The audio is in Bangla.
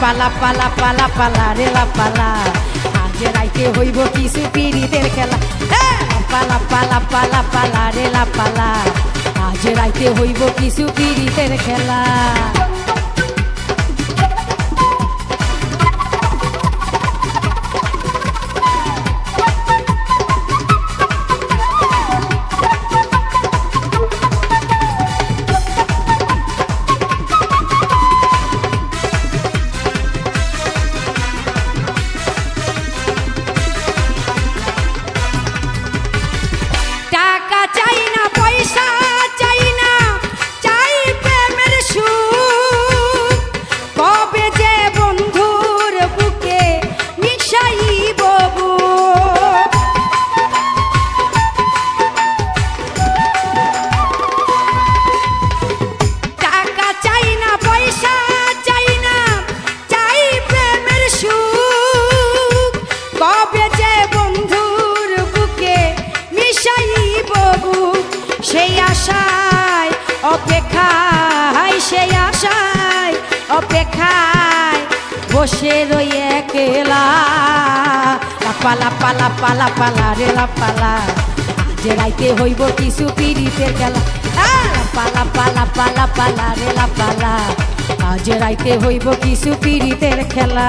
পালা পালা পালা লা রে লা আজ রাইতে হইব কিছু পিরিতের খেলা। পালা পালা পালা পালা লাপা লা রে লাপা আজ রাইতে হইব কিছু পিরিতের খেলা। অপেক্ষায় বসে রই একলা। লাপালা পালা পালা পালা রে আজ রাইতে হইব কিছু পিড়িতে আ, পালা পালা পালা পালা রে লাপালা আজ রাইতে হইব কিছু পিড়িতের খেলা।